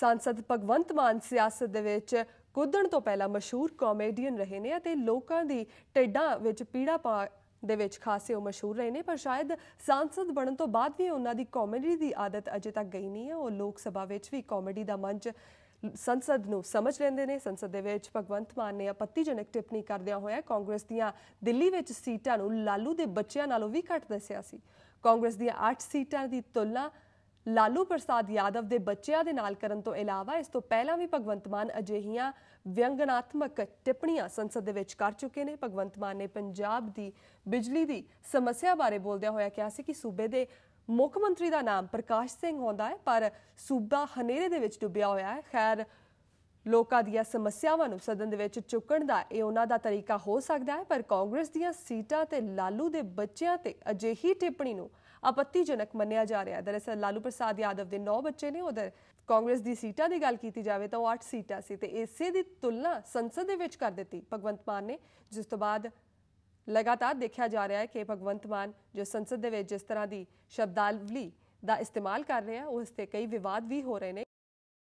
ਸੰਸਦ ਭਗਵੰਤ ਮਾਨ ਸਿਆਸਤ ਦੇ ਵਿੱਚ ਕੁੱਦਣ ਤੋਂ ਪਹਿਲਾਂ ਮਸ਼ਹੂਰ ਕਾਮੇਡੀਅਨ ਰਹੇ ਨੇ ਅਤੇ ਲੋਕਾਂ ਦੀ ਟਿੱਡਾਂ ਵਿੱਚ ਪੀੜਾ ਪਾ ਦੇ ਵਿੱਚ ਖਾਸੇ ਉਹ ਮਸ਼ਹੂਰ ਰਹੇ ਨੇ, ਪਰ ਸ਼ਾਇਦ ਸੰਸਦ ਬਣਨ ਤੋਂ ਬਾਅਦ ਵੀ ਉਹਨਾਂ ਦੀ ਕਾਮੇਡੀ ਦੀ ਆਦਤ ਅਜੇ ਤੱਕ ਗਈ ਨਹੀਂ ਹੈ। ਉਹ ਲੋਕ ਸਭਾ ਵਿੱਚ ਵੀ ਕਾਮੇਡੀ ਦਾ ਮੰਚ ਸੰਸਦ ਨੂੰ ਸਮਝ ਲੈਂਦੇ ਨੇ। ਸੰਸਦ ਦੇ ਵਿੱਚ ਭਗਵੰਤ ਮਾਨ ਨੇ ਆਪੱਤੀਜਨਕ ਟਿੱਪਣੀ ਕਰਦਿਆਂ ਹੋਇਆ ਕਾਂਗਰਸ ਦੀਆਂ ਦਿੱਲੀ ਵਿੱਚ ਸੀਟਾਂ ਨੂੰ ਲਾਲੂ ਦੇ ਬੱਚਿਆਂ ਨਾਲੋਂ ਵੀ ਘੱਟ ਦੱਸਿਆ ਸੀ। ਕਾਂਗਰਸ ਦੀਆਂ 8 ਸੀਟਾਂ ਦੀ ਤੁਲਨਾ ਲਾਲੂ ਪ੍ਰਸਾਦ ਯਾਦਵ ਦੇ ਬੱਚਿਆਂ ਦੇ ਨਾਲ ਕਰਨ ਤੋਂ ਇਲਾਵਾ ਇਸ ਤੋਂ ਪਹਿਲਾਂ ਵੀ ਭਗਵੰਤ ਮਾਨ ਅਜਿਹੀਆਂ ਵਿਅੰਗਨਾਤਮਕ ਟਿੱਪਣੀਆਂ ਸੰਸਦ ਦੇ ਵਿੱਚ ਕਰ ਚੁੱਕੇ ਨੇ। ਭਗਵੰਤ ਮਾਨ ਨੇ ਪੰਜਾਬ ਦੀ ਬਿਜਲੀ ਦੀ ਸਮੱਸਿਆ ਬਾਰੇ ਬੋਲਦਿਆਂ ਹੋਇਆ ਕਿਹਾ ਸੀ ਕਿ ਸੂਬੇ ਦੇ ਮੁੱਖ ਮੰਤਰੀ ਦਾ ਨਾਮ ਪ੍ਰਕਾਸ਼ ਸਿੰਘ ਹੁੰਦਾ ਹੈ, ਪਰ ਸੂਬਾ ਹਨੇਰੇ ਦੇ ਵਿੱਚ ਡੁੱਬਿਆ ਹੋਇਆ ਹੈ। ਖੈਰ ਲੋਕਾਂ ਦੀਆਂ ਸਮੱਸਿਆਵਾਂ ਨੂੰ ਸਦਨ ਦੇ ਵਿੱਚ ਚੁੱਕਣ ਦਾ ਇਹ ਉਹਨਾਂ ਦਾ ਤਰੀਕਾ ਹੋ ਸਕਦਾ ਹੈ, ਪਰ ਕਾਂਗਰਸ ਦੀਆਂ ਸੀਟਾਂ ਤੇ ਲਾਲੂ ਦੇ ਬੱਚਿਆਂ ਤੇ ਅਜਿਹੀ ਟਿੱਪਣੀ ਨੂੰ ਆਪੱਤੀਜਨਕ ਮੰਨਿਆ ਜਾ ਰਿਹਾ ਹੈ। ਦਰਅਸਲ ਲਾਲੂ ਪ੍ਰਸਾਦ ਯਾਦਵ ਦੇ 9 ਬੱਚੇ ਨੇ, ਉਧਰ ਕਾਂਗਰਸ ਦੀ ਸੀਟਾਂ ਦੀ ਗੱਲ ਕੀਤੀ ਜਾਵੇ ਤਾਂ ਉਹ 8 ਸੀਟਾਂ ਸੀ ਤੇ ਇਸੇ ਦੀ ਤੁਲਨਾ ਸੰਸਦ ਦੇ ਵਿੱਚ ਕਰ ਦਿੱਤੀ। ਭਗਵੰਤ ਮਾਨ ਨੇ ਜਿਸ ਤੋਂ ਬਾਅਦ ਲਗਾਤਾਰ ਦੇਖਿਆ ਜਾ ਰਿਹਾ ਹੈ ਕਿ ਭਗਵੰਤ ਮਾਨ ਜੋ ਸੰਸਦ ਦੇ ਵਿੱਚ ਜਿਸ ਤਰ੍ਹਾਂ ਦੀ ਸ਼ਬਦਾਵਲੀ ਦਾ ਇਸਤੇਮਾਲ ਕਰ ਰਹੇ ਆ, ਉਸ ਤੇ ਕਈ ਵਿਵਾਦ ਵੀ ਹੋ ਰਹੇ ਨੇ।